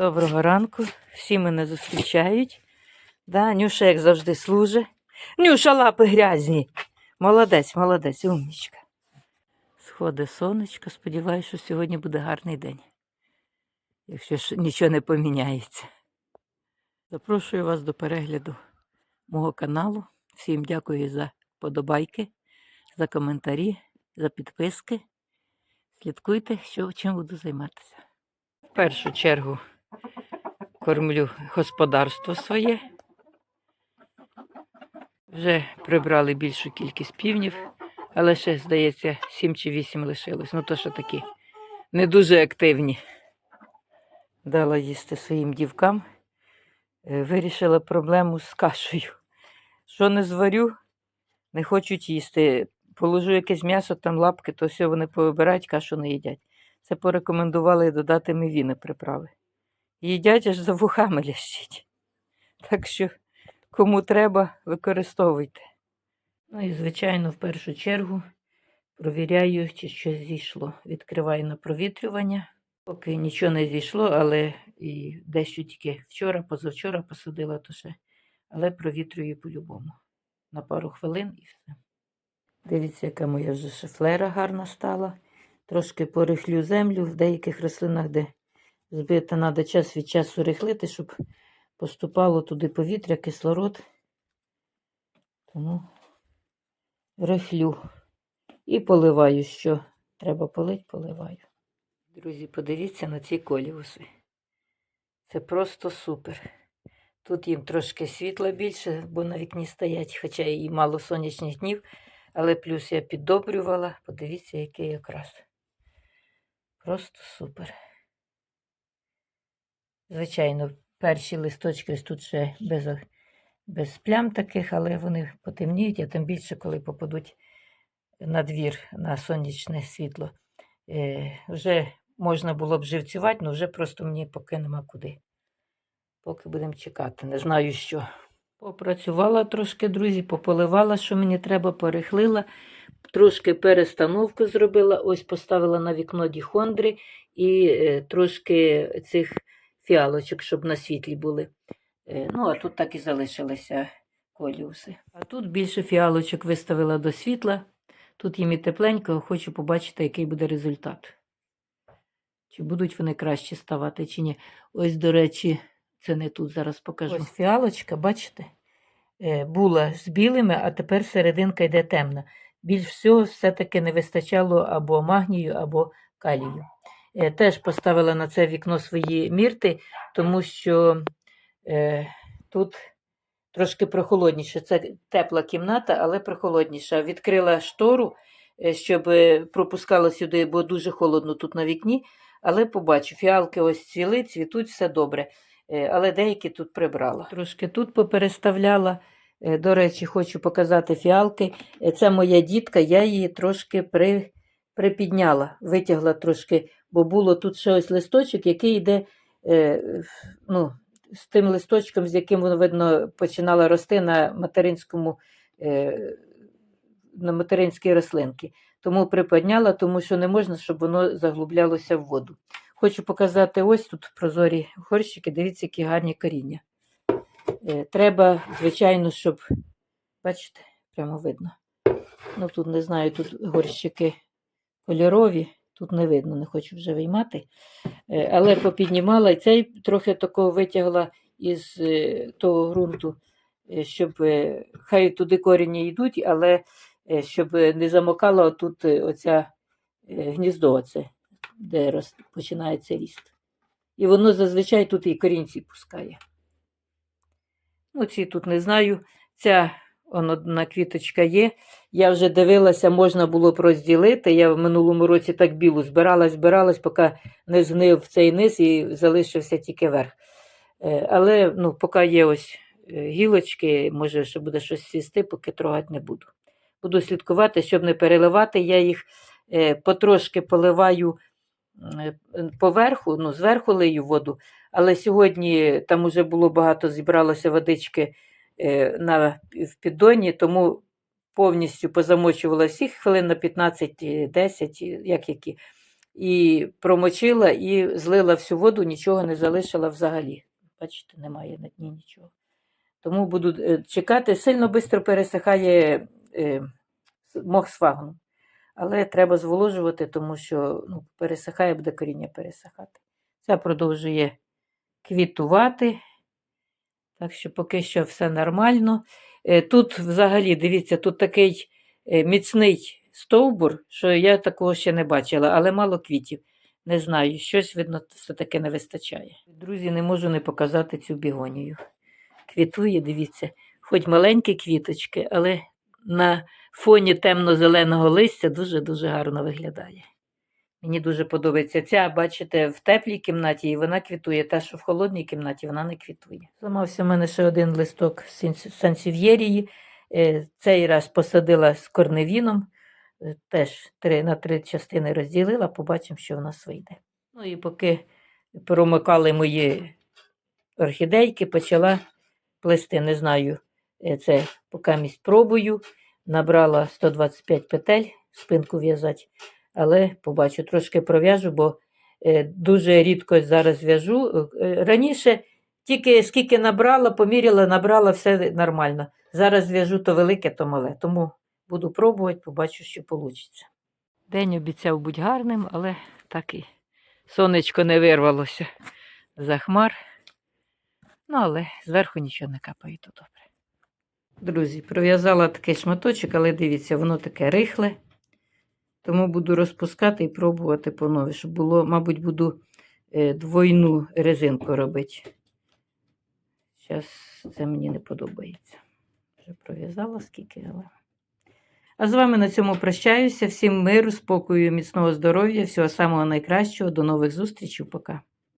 Доброго ранку. Всі мене зустрічають. Да, Нюша, як завжди, служить. Нюша, лапи грязні. Молодець, молодець, умнічка. Сходи сонечко. Сподіваюся, що сьогодні буде гарний день. Якщо ж нічого не поміняється. Запрошую вас до перегляду мого каналу. Всім дякую за подобайки, за коментарі, за підписки. Слідкуйте, що чим буду займатися. В першу чергу кормлю господарство своє. Вже прибрали більшу кількість півнів, але ще, здається, 7 чи 8 лишилось. Ну, то що такі не дуже активні. Дала їсти своїм дівкам. Е, Вирішила проблему з кашею. Що не зварю, не хочуть їсти. Положу якесь м'ясо, там лапки, то все вони повибирають, кашу не їдять. Це порекомендували додати мівіни приправи. Їдять аж за вухами лящить. Так що, кому треба, використовуйте. Ну і, звичайно, в першу чергу провіряю, чи щось зійшло. Відкриваю на провітрювання. Поки нічого не зійшло, але і дещо тільки вчора, позавчора посадила, то ще. Але провітрюю по-любому. На пару хвилин і все. Дивіться, яка моя вже шифлера гарна стала. Трошки порихлю землю в деяких рослинах, де збита, треба час від часу рихлити, щоб поступало туди повітря, кислород. Тому рихлю. І поливаю, що треба полить, поливаю. Друзі, подивіться на ці коліуси. Це просто супер. Тут їм трошки світла більше, бо на вікні стоять, хоча і мало сонячних днів, але плюс я піддобрювала. Подивіться, який якраз. Просто супер. Звичайно, перші листочки ось тут ще без, без плям таких, але вони потемніють, а тим більше, коли попадуть на двір на сонячне світло. Е, вже можна було б живцювати, але вже просто мені поки нема куди. Поки будемо чекати, не знаю що. Попрацювала трошки, друзі, пополивала, що мені треба, порихлила, трошки перестановку зробила, ось поставила на вікно діхондри і е, трошки цих фіалочок, щоб на світлі були. Е, ну, а тут так і залишилися коліуси. А тут більше фіалочок виставила до світла. Тут їм і тепленько, хочу побачити, який буде результат. Чи будуть вони краще ставати, чи ні. Ось, до речі, це не тут зараз покажу. Ось фіалочка, бачите, е, була з білими, а тепер серединка йде темна. Більш всього, все-таки не вистачало або магнію, або калію. Е, Теж поставила на це вікно свої мірти, тому що е, тут трошки прохолодніше. Це тепла кімната, але прохолодніша. Відкрила штору, е, щоб пропускало сюди, бо дуже холодно тут на вікні. Але побачу, фіалки ось цвіли, цвітуть, все добре. Е, Але деякі тут прибрала. Трошки тут попереставляла. До речі, хочу показати фіалки. Це моя дітка, я її трошки при, припідняла, витягла трошки, бо було тут ще ось листочок, який йде е, ну, з тим листочком, з яким воно, видно, починало рости на материнському, е, на материнській рослинці. Тому приподняла, тому що не можна, щоб воно заглублялося в воду. Хочу показати ось тут прозорі горщики, дивіться, які гарні коріння. Е, Треба, звичайно, щоб, бачите, прямо видно. Ну тут не знаю, тут горщики кольорові, тут не видно, не хочу вже виймати. Е, Але попіднімала і цей трохи такого витягла із е, того ґрунту, е, щоб хай туди коріння йдуть, але щоб не замокало тут оця гніздо, оце, де починається ріст. І воно зазвичай тут і корінці пускає. Ну, ці тут не знаю. Ця он одна квіточка є. Я вже дивилася, можна було б розділити. Я в минулому році так білу збиралась, збиралась, поки не згнив цей низ і залишився тільки верх. Е, Але ну, поки є ось е, гілочки, може, ще буде щось свісти, поки трогати не буду. Буду слідкувати, щоб не переливати. Я їх е, потрошки поливаю поверху, ну, зверху лию воду, але сьогодні там уже було багато, зібралося водички на, в піддоні, тому повністю позамочувала всіх хвилин на 15-10, як які. і промочила, і злила всю воду, нічого не залишила взагалі. Бачите, немає на дні нічого. Тому буду е, чекати. Сильно швидко пересихає е, мох свагну. Але треба зволожувати, тому що ну, пересихає, буде коріння пересихати. Ця продовжує квітувати. Так що поки що все нормально. Е, Тут взагалі, дивіться, тут такий е, міцний стовбур, що я такого ще не бачила, але мало квітів. Не знаю, щось, видно, все-таки не вистачає. Друзі, не можу не показати цю бігонію. Квітує, дивіться, хоч маленькі квіточки, але на фоні темно-зеленого листя дуже-дуже гарно виглядає. Мені дуже подобається. Ця, бачите, в теплій кімнаті і вона квітує. Та, що в холодній кімнаті, вона не квітує. Зламався в мене ще один листок сансів'єрії. Е, Цей раз посадила з корневіном. Е, Теж три, на три частини розділила, побачимо, що в нас вийде. Ну і поки промикали мої орхідейки, почала плести. Не знаю, е, це поки пробую. Набрала 125 петель, спинку в'язати, але побачу, трошки пров'яжу, бо е, дуже рідко зараз в'яжу. Е, Раніше тільки скільки набрала, поміряла, набрала, все нормально. Зараз в'яжу то велике, то мале. Тому буду пробувати, побачу, що вийде. День обіцяв бути гарним, але так і сонечко не вирвалося за хмар. Ну, але зверху нічого не капає, то добре. Друзі, пров'язала такий шматочок, але дивіться, воно таке рихле. Тому буду розпускати і пробувати по нові, щоб було, мабуть, буду е, двойну резинку робити. Зараз це мені не подобається. Вже пров'язала скільки, але. А з вами на цьому прощаюся. Всім миру, спокою, міцного здоров'я, всього самого найкращого. До нових зустрічей. Пока.